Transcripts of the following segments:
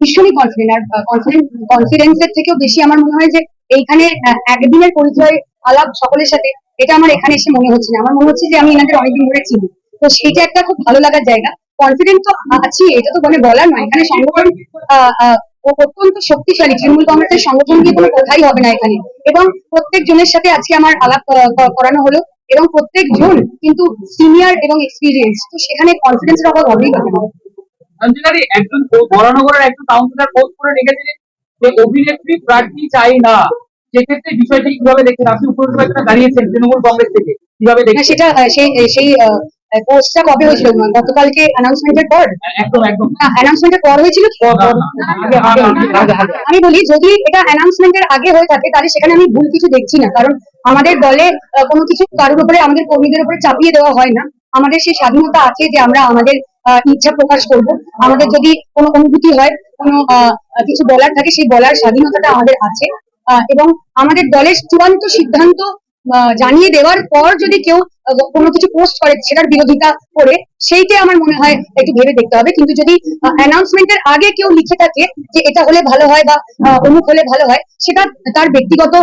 ভীষণই confident are confident কনফিডেন্সের থেকেও বেশি আমার মনে হয় যে এইখানে একদিনের পরিচয় আলাপ সকলের সাথে, এটা আমার এখানে এসে মনে হচ্ছে না। আমার মনে হচ্ছে যে আমি এনাদের অনেকদিন ধরে চিনি। তো সেটা একটা খুব ভালো লাগার জায়গা। কনফিডেন্ট তো আছি, এটা তো মানে বলার নয়। এখানে সংগঠন অত্যন্ত শক্তিশালী। তৃণমূল কংগ্রেসের সংগঠন দিয়ে কোনো কথাই হবে না এখানে? এবং প্রত্যেক জনের সাথে আজকে আমার আলাপ করানো হলো। এবং প্রত্যেক জন কিন্তু সিনিয়র এবং এক্সপিরিয়েন্স তো সেখানে কনফিডেন্সের অভাব হবেই হবে অঞ্জনারি একজন বরানগরের একজন কাউন্সিলর পোস্ট করে রেখেছিলেন যে অভিনেত্রী প্রার্থী চাই না। সেক্ষেত্রে বিষয়টি কীভাবে দেখছেন? আপনি উপনির্বাচনে দাঁড়িয়েছেন তৃণমূল কংগ্রেস থেকে। কীভাবে না দেখছেন? সেটা সেই সেই পোস্টটা কবে হয়েছিল? গতকালকে অ্যানাউন্সমেন্টের পর? একদম একদম। অ্যানাউন্সমেন্টের পর হয়েছিল? আমি বলি যদি এটা অ্যানাউন্সমেন্টের আগে হয়ে থাকে তাহলে সেখানে আমি ভুল কিছু দেখছি না। কারণ আমাদের দলে কোনো কিছু কারোর উপরে আমাদের কর্মীদের উপরে চাপিয়ে দেওয়া হয় না। আমাদের সেই স্বাধীনতা আছে যে আমরা আমাদের ইচ্ছা প্রকাশ করব। আমাদের যদি কোনো অনুভূতি হয়, কোনো কিছু বলার থাকে, সেই বলার স্বাধীনতাটা আমাদের আছে। এবং আমাদের দলের চূড়ান্ত সিদ্ধান্ত জানিয়ে দেওয়ার পর যদি কেউ কোনো কিছু পোস্ট করে সেটার বিরোধিতা করে, সেইটা আমার মনে হয় একটু ভেবে দেখতে হবে। কিন্তু যদি অ্যানাউন্সমেন্টের আগে কেউ লিখে থাকে যে এটা হলে ভালো হয় বা অমুক হলে ভালো হয়, সেটা তার ব্যক্তিগত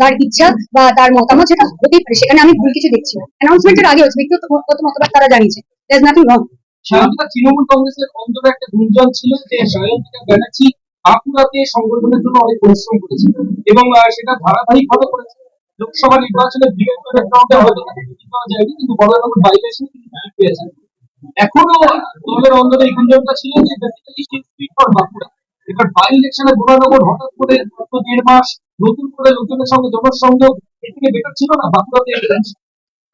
তার ইচ্ছা বা তার মতামত সেটা হতেই পারে। সেখানে আমি ভুল কিছু দেখছি না। অ্যানাউন্সমেন্টের আগে হচ্ছে ব্যক্তিগত কত মতবাদ তারা জানিয়েছে। দেয়ার নাথিং রং সাধারণত তৃণমূল কংগ্রেসের অন্তরে একটা গুঞ্জন ছিল যে সায়ন্তিকা ব্যানার্জি বাঁকুড়াতে সংগঠনের জন্য অনেক পরিশ্রম করেছে এবং সেটা ধারাবাহিক ভাবে করেছে। লোকসভা নির্বাচনে বৃহত্তর ব্যাকগ্রাউন্ডে হয়তো পাওয়া যায়নি কিন্তু বড়নগর বাইরে এসে পেয়েছেন। এখনও দলের অন্তরে এই গুঞ্জনটা ছিল যে বেসিক্যালি সে স্পিড ফর বাঁকুড়া। এবার বাই ইলেকশনে হঠাৎ করে গত দেড় মাস নতুন করে লোকজনের সঙ্গে জনসংযোগ এর থেকে বেটার ছিল না বাঁকুড়াতে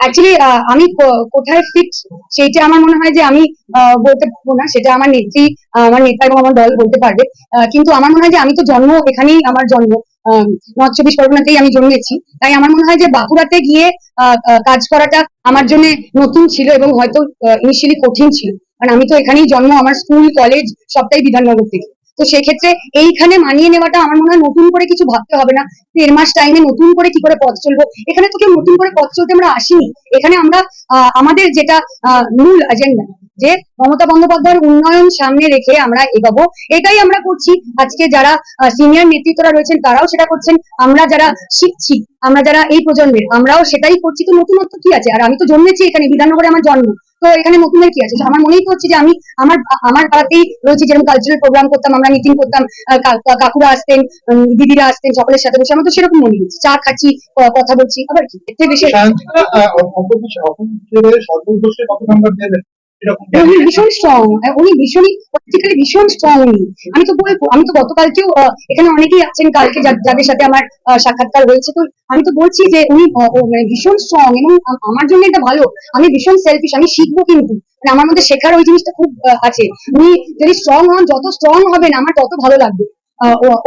অ্যাকচুয়ালি আমি কোথায় ফিট সেইটা আমার মনে হয় যে আমি বলতে পারব না। সেটা আমার নেত্রী আমার নেতা এবং আমার দল বলতে পারবে। কিন্তু আমার মনে হয় যে আমি তো জন্ম এখানেই, আমার জন্ম নর্থ চব্বিশ পরগনাতেই আমি জন্মেছি। তাই আমার মনে হয় যে বাঁকুড়াতে গিয়ে কাজ করাটা আমার জন্য নতুন ছিল এবং হয়তো ইনিশিয়ালি কঠিন ছিল। কারণ আমি তো এখানেই জন্ম, আমার স্কুল, কলেজ সবটাই বিধাননগর থেকে। তো সেক্ষেত্রে এইখানে মানিয়ে নেওয়াটা আমার মনে হয় নতুন করে কিছু ভাবতে হবে না। দেড় মাস টাইমে নতুন করে কি করে পথ চলবো? এখানে তো কেউ নতুন করে পথ চলতে আমরা আসিনি। এখানে আমরা আমাদের যেটা মূল এজেন্ডা যে মমতা বন্দ্যোপাধ্যায়ের উন্নয়ন সামনে রেখে আমরা এগোবো, এটাই আমরা করছি। আজকে যারা সিনিয়র নেতৃত্বরা রয়েছেন, তারাও সেটা করছেন। আমরা যারা শিখছি, আমরা যারা এই প্রজন্মের, আমরাও সেটাই করছি। তো নতুনত্ব কি আছে? আর আমি তো জন্মেছি এখানে, বিধাননগরে আমার জন্ম। তো এখানে নতুনের কি আছে? আমার মনেই হচ্ছে যে আমি আমার আমার পাড়াতেই রয়েছে যেরকম কালচারাল প্রোগ্রাম করতাম, আমরা মিটিং করতাম কাকুরা আসতেন দিদিরা আসতেন, সকলের সাথে বসে। আমার তো সেরকম মনে হচ্ছে চা খাচ্ছি কথা বলছি, আবার কি? এর থেকে বেশি ভীষণ স্ট্রং উনি ভীষণই পলিটিক্যালি ভীষণ স্ট্রং উনি। আমি তো বলব আমি তো গতকালকেও এখানে অনেকেই আছেন কালকে যাদের সাথে আমার সাক্ষাৎকার হয়েছে। তো আমি তো বলছি যে উনি মানে ভীষণ স্ট্রং এবং আমার জন্য এটা ভালো। আমি ভীষণ সেলফিশ আমি শিখব কিন্তু। মানে আমার মধ্যে শেখার ওই জিনিসটা খুব আছে। উনি যদি স্ট্রং হন যত স্ট্রং হবেন আমার তত ভালো লাগবে।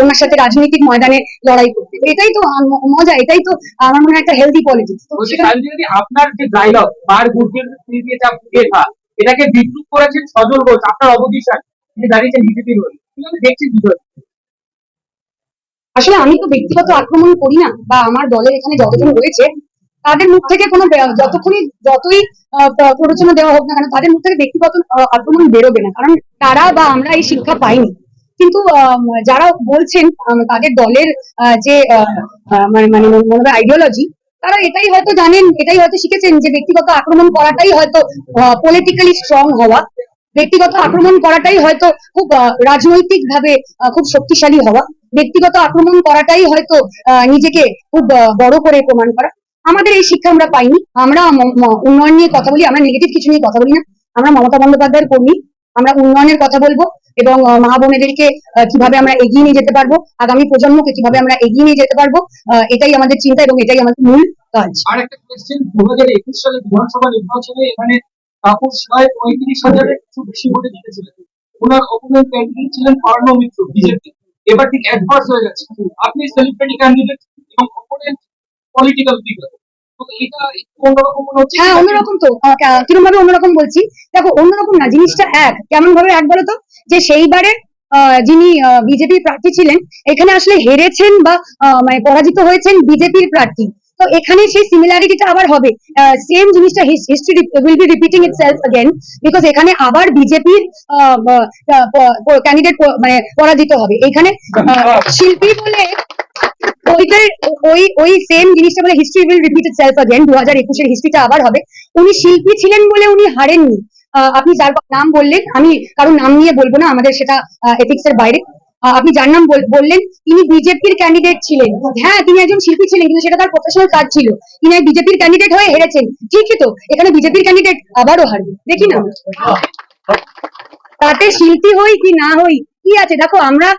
ওনার সাথে রাজনৈতিক ময়দানে লড়াই করতে। এটাই তো মজা এটাই তো আমার মনে হয় একটা হেলদি পলিটিক্স আপনার যে ডায়লগ বার গুর্জের এটাকে বিদ্রুপ করেছেন সজল ঘোষ, আপনার অবদিশান তিনি দাঁড়িয়েছেন বিজেপির হয়ে। কীভাবে দেখছেন বিষয়টা আসলে আমি তো ব্যক্তিগত আক্রমণ করি না, বা আমার দলের এখানে যতজন রয়েছে, তাদের মুখ থেকে কোনো যতক্ষণই যতই প্ররোচনা দেওয়া হোক না কেন, তাদের মুখ থেকে ব্যক্তিগত আক্রমণ বেরোবে না। কারণ তারা বা আমরা এই শিক্ষা পাইনি। কিন্তু যারা বলছেন তাদের দলের যে মানে মানে আইডিওলজি তারা এটাই হয়তো জানেন, এটাই হয়তো শিখেছেন যে ব্যক্তিগত আক্রমণ করাটাই হয়তো পলিটিক্যালি স্ট্রং হওয়া। ব্যক্তিগত আক্রমণ করাটাই হয়তো খুব রাজনৈতিক ভাবে খুব শক্তিশালী হওয়া। ব্যক্তিগত আক্রমণ করাটাই হয়তো নিজেকে খুব বড় করে প্রমাণ করা। আমাদের এই শিক্ষা আমরা পাইনি। আমরা উন্নয়ন নিয়ে কথা বলি, আমরা নেগেটিভ কিছু নিয়ে কথা বলি না। আমরা মমতা বন্দ্যোপাধ্যায়ের কর্মী। আমরা উন্নয়নের কথা বলব এবং মা বোনেদেরকে কীভাবে আমরা এগিয়ে নিয়ে যেতে পারব, আগামী প্রজন্মকে কীভাবে আমরা এগিয়ে নিয়ে যেতে পারব এটাই আমাদের চিন্তা এবং এটাই আমাদের মূল কাজ। আর একটা কোয়েশ্চেন দু হাজার একুশ সালে বিধানসভা নির্বাচনে এখানে কাপুর সায় পঁয়ত্রিশ হাজারের কিছু বেশি ভোটে জিতেছিলেন। ওনার অপোনেন্ট ক্যান্ডিডেট ছিলেন পার্ণ মিত্র, বিজেপি। এবার ঠিক অ্যাডভার্স হয়ে গেছে আপনি সেলিব্রিটি ক্যান্ডিডেট এবং অপোনেন্ট পলিটিক্যাল ফিগার হ্যাঁ অন্যরকম তো। কিরম ভাবে অন্যরকম বলছি? দেখো অন্যরকম না জিনিসটা এক। কেমন ভাবে এক বলো তো? যে সেইবারে আহ, যিনি বিজেপি প্রার্থী ছিলেন এখানে আসলে হেরেছেন বা আহ, মানে পরাজিত হয়েছেন বিজেপির প্রার্থী। তো এখানে সেই সিমিলারিটিটা আবার হবে। সেম জিনিসটা history will be repeating itself again because এখানে আবার বিজেপির ক্যান্ডিডেট মানে পরাজিত হবে। এখানে আহ, শিল্পী বলে ওইটার ওই ওই সেম জিনিসটা বলে history will repeat itself again দু হাজার একুশের হিস্ট্রিটা আবার হবে। উনি শিল্পী ছিলেন বলে উনি হারেননি। আপনি যার নাম বললেন আমি কারও নাম নিয়ে বলব না আমাদের সেটা এথিক্স এর বাইরে। আপনি যার নাম বললেন তিনি বিজেপির ক্যান্ডিডেট ছিলেন। হ্যাঁ তিনি একজন শিল্পী ছিলেন কিন্তু সেটা তার প্রফেশনাল কাজ ছিল। তিনি বিজেপির ক্যান্ডিডেট হয়ে হেরেছেন। ঠিকই তো? এখানে বিজেপির ক্যান্ডিডেট আবারও হারবে। দেখি না। তাতে শিল্পী হই কি না হই কি আছে? দেখো আমরা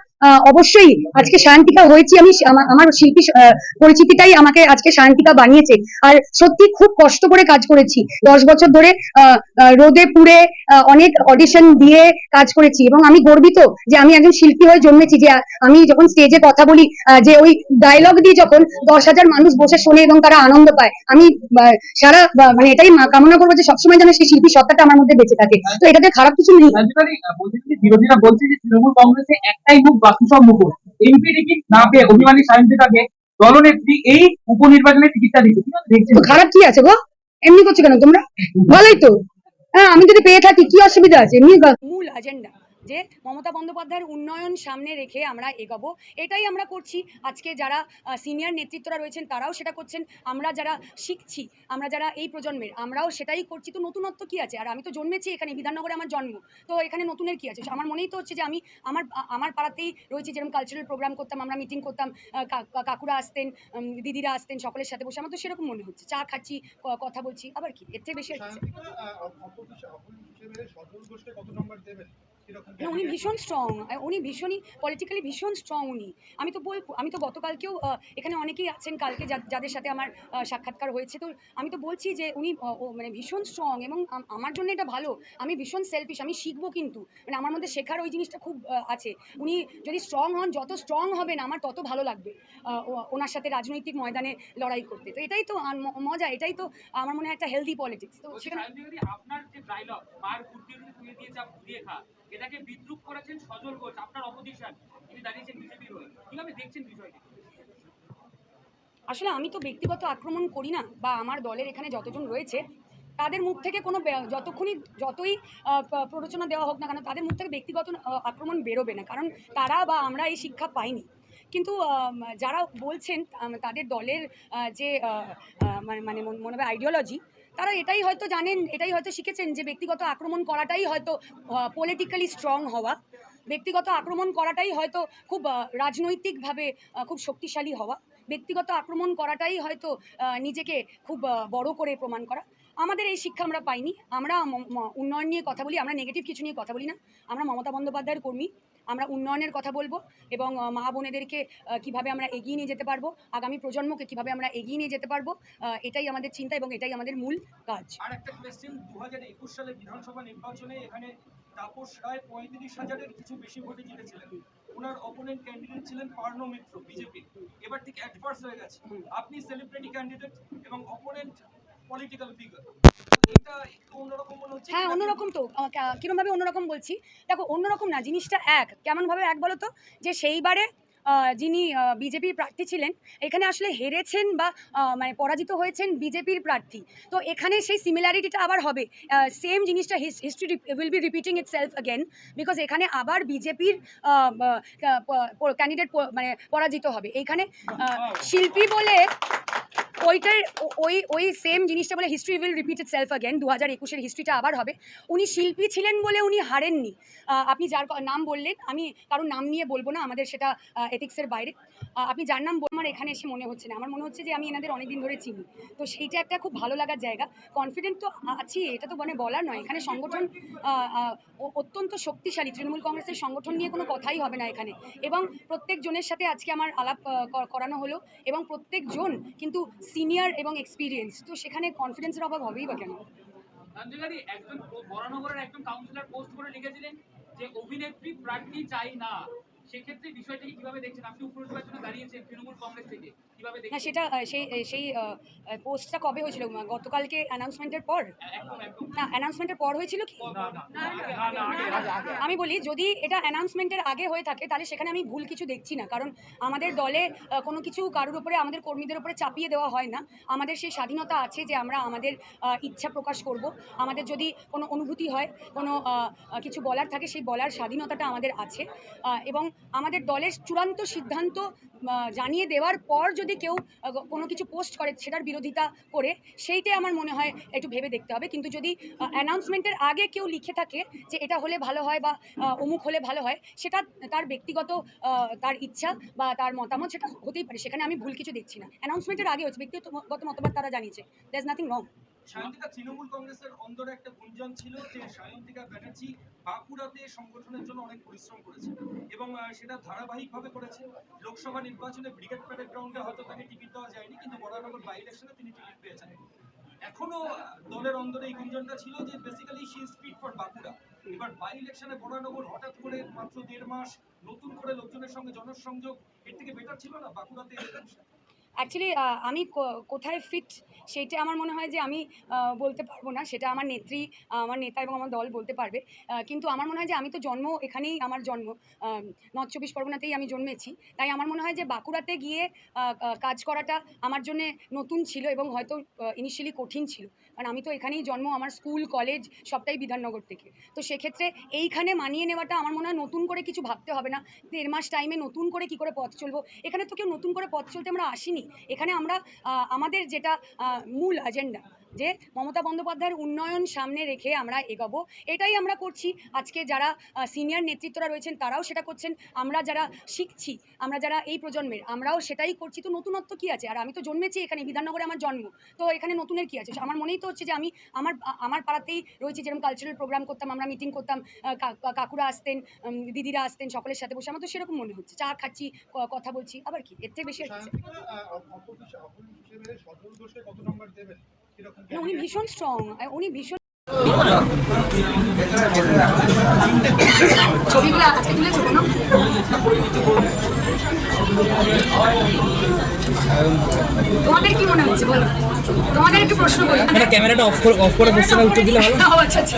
অবশ্যই আজকে শান্তিকা হয়েছি আমি, আমার শিল্পী পরিচিতিটাই আমাকে আজকে শান্তিকা বানিয়েছে। আর সত্যি খুব কষ্ট করে কাজ করেছি। দশ বছর ধরে রোদে পুড়ে অনেক অডিশন দিয়ে কাজ করেছি এবং আমি গর্বিত যে আমি একজন শিল্পী হয়ে জন্মেছি, যে আমি যখন স্টেজে কথা বলি যে ওই ডায়লগ দিয়ে যখন দশ হাজার মানুষ বসে শোনে এবং তারা আনন্দ পায়, আমি সারা মানে এটাই কামনা করব যে সবসময় যেন সেই শিল্পী সত্তাটা আমার মধ্যে বেঁচে থাকে। তো এটাতে খারাপ কিছু নেই। বিরোধীরা বলছে যে তৃণমূল কংগ্রেসে একটাই মুখ বাকি সব মুখোশ এমপি টিকিট না পেয়ে অভিমানী সায়ন্তিকাকে দলনেত্রী এই উপনির্বাচনে টিকিটটা দিচ্ছে কীভাবে তো খারাপ কি আছে গো? এমনি করছ কেন তোমরা? ভালোই তো। হ্যাঁ আমি যদি পেয়ে থাকি কি অসুবিধা আছে? এমনি মূল এজেন্ডা যে মমতা বন্দ্যোপাধ্যায়ের উন্নয়ন সামনে রেখে আমরা এগোবো, এটাই আমরা করছি। আজকে যারা সিনিয়র নেতৃত্বরা রয়েছেন, তারাও সেটা করছেন। আমরা যারা শিখছি, আমরা যারা এই প্রজন্মের, আমরাও সেটাই করছি। তো নতুনত্ব কি আছে? আর আমি তো জন্মেছি এখানে, বিধাননগরে আমার জন্ম। তো এখানে নতুনের কি আছে? আমার মনেই তো হচ্ছে যে আমি, আমার আমার পাড়াতেই রয়েছে যেরকম কালচারাল প্রোগ্রাম করতাম, আমরা মিটিং করতাম কাকুরা আসতেন দিদিরা আসতেন, সকলের সাথে বসে। আমার তো সেরকম মনে হচ্ছে। চা খাচ্ছি কথা বলছি, আবার কি? এর থেকে বেশি না উনি ভীষণ স্ট্রং উনি ভীষণই পলিটিক্যালি ভীষণ স্ট্রং উনি। আমি তো বলব আমি তো গতকালকেও এখানে অনেকেই আছেন কালকে যাদের সাথে আমার সাক্ষাৎকার হয়েছে। তো আমি তো বলছি যে উনি ও মানে ভীষণ স্ট্রং এবং আমার জন্য এটা ভালো। আমি ভীষণ সেলফিশ আমি শিখব কিন্তু। মানে আমার মধ্যে শেখার ওই জিনিসটা খুব আছে। উনি যদি স্ট্রং হন যত স্ট্রং হবেন আমার তত ভালো লাগবে ওনার সাথে রাজনৈতিক ময়দানে লড়াই করতে। তো এটাই তো মজা এটাই তো আমার মনে হয় একটা হেলদি পলিটিক্স তো সেখানে আপনার যে ডায়লগ মার দিয়ে খা। এটাকে বিদ্রুপ করেছেন সজল ঘোষ, আপনার অপোজিশন। তিনি দাঁড়িয়েছেন বিজেপির হয়ে। কীভাবে দেখছেন বিষয়টি। আসলে আমি তো ব্যক্তিগত আক্রমণ করি না, বা আমার দলের এখানে যতজন রয়েছে, তাদের মুখ থেকে কোনো যতক্ষণই, যতই প্ররোচনা দেওয়া হোক না কেন, তাদের মুখ থেকে ব্যক্তিগত আক্রমণ বেরোবে না, কারণ তারা বা আমরা এই শিক্ষা পাইনি। কিন্তু যারা বলছেন তাদের দলের যে মানে মানে মন- মনে হয় আইডিওলজি তারা এটাই হয়তো জানেন, এটাই হয়তো শিখেছেন যে ব্যক্তিগত আক্রমণ করাটাই হয়তো পলিটিক্যালি স্ট্রং হওয়া। ব্যক্তিগত আক্রমণ করাটাই হয়তো খুব রাজনৈতিকভাবে খুব শক্তিশালী হওয়া। ব্যক্তিগত আক্রমণ করাটাই হয়তো নিজেকে খুব বড় করে প্রমাণ করা। আমাদের এই শিক্ষা আমরা পাইনি। আমরা উন্নয়ন নিয়ে কথা বলি আমরা নেগেটিভ কিছু নিয়ে কথা বলি না। আমরা মমতা বন্দ্যোপাধ্যায়ের কর্মী। আমরা উন্নয়নের কথা বলব এবং মা বোনেদেরকে কীভাবে আমরা এগিয়ে নিয়ে যেতে পারব আগামী প্রজন্মকে কীভাবে আমরা এগিয়ে নিয়ে যেতে পারব এটাই আমাদের চিন্তা এবং এটাই আমাদের মূল কাজ। আর একটা কোয়েশ্চেন দু হাজার একুশ সালে বিধানসভা নির্বাচনে এখানে তাপস রায় পঁয়ত্রিশ হাজারের কিছু বেশি ভোটে জিতেছিলেন। ওনার অপোনেন্ট ক্যান্ডিডেট ছিলেন পার্ণ মিত্র বিজেপি। এবার থেকে অ্যাডভার্স হয়ে গেছে। আপনি সেলিব্রিটি ক্যান্ডিডেট এবং অপোনেন্ট হ্যাঁ অন্যরকম তো। কিরমভাবে অন্যরকম বলছি? দেখো অন্যরকম না জিনিসটা এক। কেমনভাবে এক বলো তো যে সেইবারে যিনি বিজেপির প্রার্থী ছিলেন এখানে আসলে হেরেছেন বা মানে পরাজিত হয়েছেন বিজেপির প্রার্থী। তো এখানে সেই সিমিলারিটিটা আবার হবে। সেম জিনিসটা history will be repeating itself again because এখানে আবার বিজেপির ক্যান্ডিডেট মানে পরাজিত হবে। এইখানে আহ, শিল্পী বলে ওইটার ওই ওই সেম জিনিসটা বলে history will repeat itself again দু হাজার একুশের হিস্ট্রিটা আবার হবে। উনি শিল্পী ছিলেন বলে উনি হারেননি। আপনি যার নাম বললেন, আমি কারোর নাম নিয়ে বলব না, আমাদের সেটা এথিক্সের বাইরে। আপনি যার নাম আমার এখানে এসে মনে হচ্ছে না। আমার মনে হচ্ছে যে আমি এনাদের অনেক দিন ধরে চিনি। তো সেইটা একটা খুব ভালো লাগার জায়গা। কনফিডেন্ট তো আছি, এটা তো মানে বলার নয়। এখানে সংগঠন অত্যন্ত শক্তিশালী। তৃণমূল কংগ্রেসের সংগঠন নিয়ে কোনো কথাই হবে না এখানে। এবং প্রত্যেকজনের সাথে আজকে আমার আলাপ করানো হলো। এবং প্রত্যেকজন কিন্তু সিনিয়র এবং এক্সপিরিয়েন্স, তো সেখানে কনফিডেন্সের অভাব হবেই বা কেন? একজন বরানগরের একজন কাউন্সিলর পোস্ট করে লিখেছিলেন যে, অভিনেত্রী প্রার্থী চাই না। সেক্ষেত্রে বিষয়টাকে কীভাবে দেখছেন আপনি উপনির্বাচনে দাঁড়িয়েছেন তৃণমূল কংগ্রেস থেকে কীভাবে না সেটা সেই সেই পোস্টটা কবে হয়েছিল গতকালকে অ্যানাউন্সমেন্টের পর না অ্যানাউন্সমেন্টের পর হয়েছিল কি আমি বলি যদি এটা অ্যানাউন্সমেন্টের আগে হয়ে থাকে তাহলে সেখানে আমি ভুল কিছু দেখছি না কারণ আমাদের দলে কোনো কিছু কারোর উপরে আমাদের কর্মীদের উপরে চাপিয়ে দেওয়া হয় না আমাদের সেই স্বাধীনতা আছে যে আমরা আমাদের ইচ্ছা প্রকাশ করব আমাদের যদি কোনো অনুভূতি হয় কোনো কিছু বলার থাকে সেই বলার স্বাধীনতাটা আমাদের আছে এবং আমাদের দলের চূড়ান্ত সিদ্ধান্ত জানিয়ে দেওয়ার পর যদি কেউ কোনো কিছু পোস্ট করে সেটার বিরোধিতা করে, সেইটাই আমার মনে হয় একটু ভেবে দেখতে হবে। কিন্তু যদি অ্যানাউন্সমেন্টের আগে কেউ লিখে থাকে যে এটা হলে ভালো হয় বা অমুক হলে ভালো হয়, সেটা তার ব্যক্তিগত তার ইচ্ছা বা তার মতামত সেটা হতেই পারে। সেখানে আমি ভুল কিছু দেখছি না। অ্যানাউন্সমেন্টের আগে হচ্ছে, ব্যক্তিগত মতবাদ তারা জানিয়েছে। There nothing wrong Sayantika Trinamool কংগ্রেসের অন্দরে একটা গুঞ্জন ছিল যে সায়ন্তিকা ব্যানার্জি বাঁকুড়াতে সংগঠনের জন্য অনেক পরিশ্রম করেছে এবং সেটা ধারাবাহিকভাবে করেছে লোকসভা নির্বাচনে ব্রিগেড প্যারেড গ্রাউন্ডে হয়তো তাকে টিকিট দেওয়া যায়নি, কিন্তু বরানগর বাই ইলেকশনে তিনি টিকিট পেয়েছেন। এখনও দলের অন্দরে এই গুঞ্জনটা ছিল যে basically she speed for Bankura. এবার বাই ইলেকশনে বরানগর হঠাৎ করে মাত্র দেড় মাস নতুন করে লোকজনের সঙ্গে জনসংযোগ, এর থেকে বেটার ছিল না? বাঁকুড়াতে? অ্যাকচুয়ালি আমি কোথায় ফিট সেইটা আমার মনে হয় যে আমি বলতে পারব না। সেটা আমার নেত্রী আমার নেতা এবং আমার দল বলতে পারবে। কিন্তু আমার মনে হয় যে আমি তো জন্ম এখানেই আমার জন্ম। নর্থ চব্বিশ পরগনাতেই আমি জন্মেছি। তাই আমার মনে হয় যে বাঁকুড়াতে গিয়ে কাজ করাটা আমার জন্যে নতুন ছিল এবং হয়তো ইনিশিয়ালি কঠিন ছিল। কারণ আমি তো এখানেই জন্ম, আমার স্কুল, কলেজ সবটাই বিধাননগর থেকে। তো সেক্ষেত্রে এইখানে মানিয়ে নেওয়াটা আমার মনে হয় নতুন করে কিছু ভাবতে হবে না। দেড় মাস টাইমে নতুন করে কি করে পথ চলবো? এখানে তো কেউ নতুন করে পথ চলতে আমরা আসিনি। এখানে আমরা আমাদের যেটা মূল এজেন্ডা যে মমতা বন্দ্যোপাধ্যায়ের উন্নয়ন সামনে রেখে আমরা এগোবো, এটাই আমরা করছি। আজকে যারা সিনিয়র নেতৃত্বরা রয়েছেন, তারাও সেটা করছেন। আমরা যারা শিখছি, আমরা যারা এই প্রজন্মের, আমরাও সেটাই করছি। তো নতুনত্ব কি আছে? আর আমি তো জন্মেছি এখানে, বিধাননগরে আমার জন্ম। তো এখানে নতুনের কি আছে? আমার মনেই তো হচ্ছে যে আমি, আমার আমার পাড়াতেই রয়েছি যেরকম কালচারাল প্রোগ্রাম করতাম, আমরা মিটিং করতাম কাকুরা আসতেন দিদিরা আসতেন, সকলের সাথে বসে। আমার তো সেরকম মনে হচ্ছে। চা খাচ্ছি কথা বলছি, আবার কি? এর থেকে বেশি উনি ভীষণ স্ট্রং উনি ভীষণ ছবিগুলো আজকে তুলেছো কোনো? তোমাদের কি মনে হচ্ছে বলো? তোমাদের একটু প্রশ্ন করি। মানে ক্যামেরাটা অফ করে অফ করে প্রশ্নের উত্তর দিলে ভালো। আচ্ছা, আচ্ছা।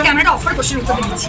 ক্যামেরাটা অফ করে প্রশ্নের উত্তর দিচ্ছি।